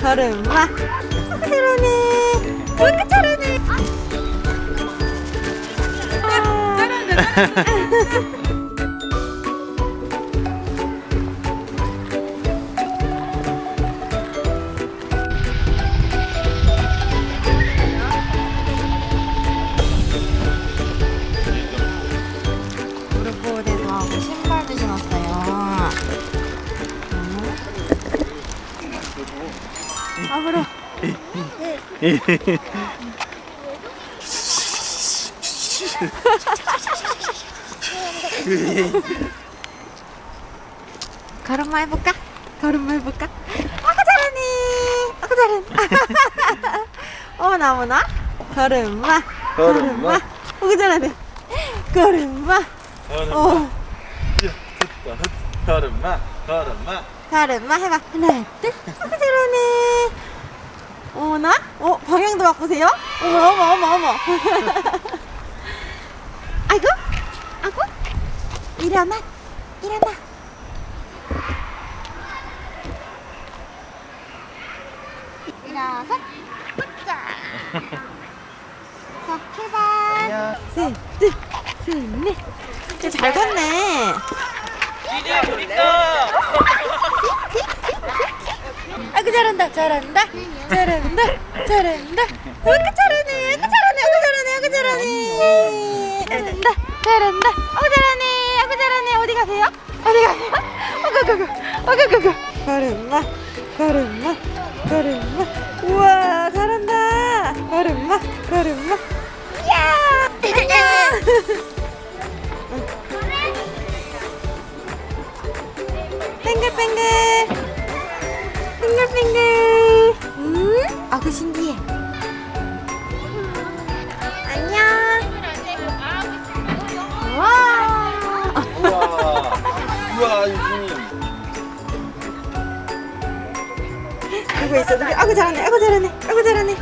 걸음 와 잘하네 그렇게 잘하네 아, 잘하네 앞으로. 걸음마 해볼까? 걸음마 해볼까? 아까 잘하네 아까 잘하네 어머나 어머나. 걸음마 걸음마. 아까 잘하네. 걸음마. 어. 걸음마 걸음마. 걸음마 해봐. 하나 둘. 아까 잘하네 어머나? 어 방향도 바꾸세요? 어머 어머 어머 어머. 아이고 아이고. 일어나 일어나. 일어서 자. 해봐 셋둘 셋넷. 진짜 잘 걷네. 아그 잘한다 잘한다. 잘한다 잘한다. 왜 이렇게 잘하네. 아그 잘하네. 아그 잘하네. 아그 잘하네. 잘한다. 잘한다. 아그 잘하네. 아그 잘하네. 어디 가세요? 어디 가세요? 아그그그. 아그그그. 걸음마 걸음마 걸음마. 우와 잘한다. 걸음마 걸음마. 야! 뱅글뱅글. 빙글빙글 음? 아그 신기해. 안녕. 와 우와. 우와 유진이 누구 있어 누구 아구 잘하네. 아구 잘하네. 아구 잘하네.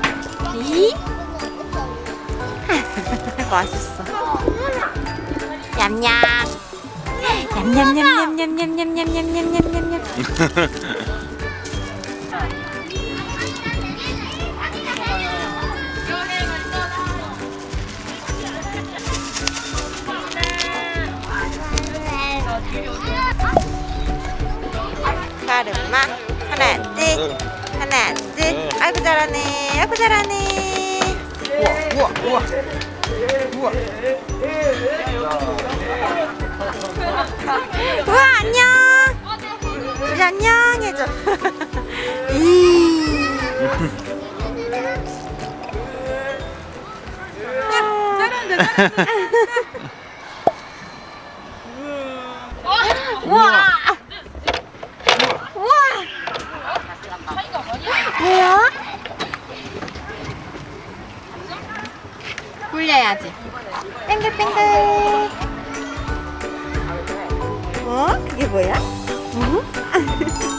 이? 맛있어. 냠냠 냠냠냠냠냠냠냠냠냠냠냠 냠 가르마 하나 둘 하나 둘. 아이고 잘하네. 아이고 잘하네. 우와 우와 우와. 우와. 안녕. 우리 안녕 해줘. 이 불려야지. 뱅글뱅글. 어? 그게 뭐야? 어?